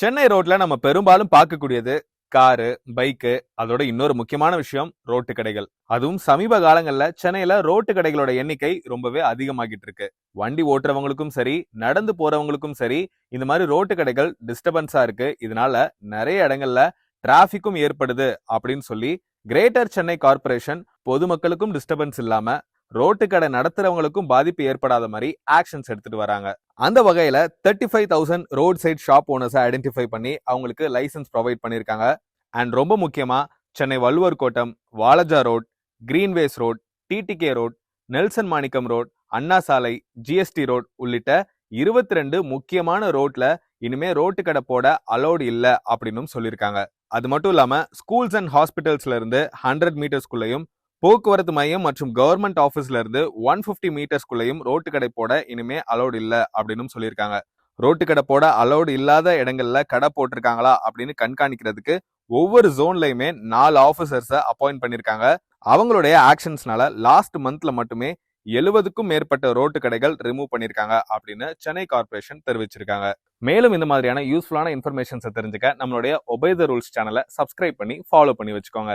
சென்னை ரோட்ல நம்ம பெரும்பாலும் பார்க்கக்கூடியது காரு பைக்கு அதோட இன்னொரு முக்கியமான விஷயம் ரோட்டு கடைகள். அதுவும் சமீப காலங்கள்ல சென்னையில ரோட்டு கடைகளோட எண்ணிக்கை ரொம்பவே அதிகமாகிட்டு இருக்கு. வண்டி ஓட்டுறவங்களுக்கும் சரி நடந்து போறவங்களுக்கும் சரி இந்த மாதிரி ரோட்டு கடைகள் டிஸ்டர்பன்ஸா இருக்கு. இதனால நிறைய இடங்கள்ல டிராஃபிக்கும் ஏற்படுது அப்படின்னு சொல்லி கிரேட்டர் சென்னை கார்ப்பரேஷன் பொதுமக்களுக்கும் டிஸ்டர்பன்ஸ் இல்லாம ரோட்டு கடை நடத்துறவங்களுக்கும் பாதிப்பு ஏற்படாத மாதிரி ஆக்ஷன்ஸ் எடுத்துட்டு வராங்க. அந்த வகையில thirty five thousand road side shop ஓனர்ஸை identify பண்ணி அவங்களுக்கு லைசன்ஸ் ப்ரொவைட் பண்ணியிருக்காங்க அண்ட் ரொம்ப முக்கியமா Chennai Valluvar Kottam Walajah road Greenways road TTK road Nelson Manickam road Anna சாலை ஜிஎஸ்டி ரோட் உள்ளிட்ட இருபத்தி ரெண்டு முக்கியமான ரோட்ல இனிமே ரோட்டு கடை போட அலோடு இல்ல அப்படின்னு சொல்லியிருக்காங்க அது மட்டும் இல்லாம ஸ்கூல்ஸ் அண்ட் ஹாஸ்பிட்டல்ஸ்ல இருந்து ஹண்ட்ரட் மீட்டர்ஸ்குள்ளேயும் போக்குவரத்து மையம் மற்றும் கவர்மெண்ட் ஆஃபீஸ்ல இருந்து ஒன் பிப்டி மீட்டர்ஸ்குள்ளேயும் ரோட்டு கடை போட இனிமே அலோடு இல்லை அப்படின்னு சொல்லியிருக்காங்க. ரோட்டு கடை போட அலோடு இல்லாத இடங்கள்ல கடை போட்டிருக்காங்களா அப்படின்னு கண்காணிக்கிறதுக்கு ஒவ்வொரு ஜோன்லயுமே நாலு ஆஃபீஸர்ஸை அப்பாயிண்ட் பண்ணியிருக்காங்க. அவங்களுடைய ஆக்ஷன்ஸ்னால லாஸ்ட் மந்த்ல மட்டுமே எழுபதுக்கும் மேற்பட்ட ரோட்டு கடைகள் ரிமூவ் பண்ணியிருக்காங்க அப்படின்னு சென்னை கார்ப்பரேஷன் தெரிவிச்சிருக்காங்க. மேலும் இந்த மாதிரியான யூஸ்ஃபுல்லான இன்ஃபர்மேஷன்ஸை தெரிஞ்சுக்க நம்மளுடைய ஒபேத ரூல்ஸ் சேனலை சப்ஸ்கிரைப் பண்ணி ஃபாலோ பண்ணி வச்சுக்கோங்க.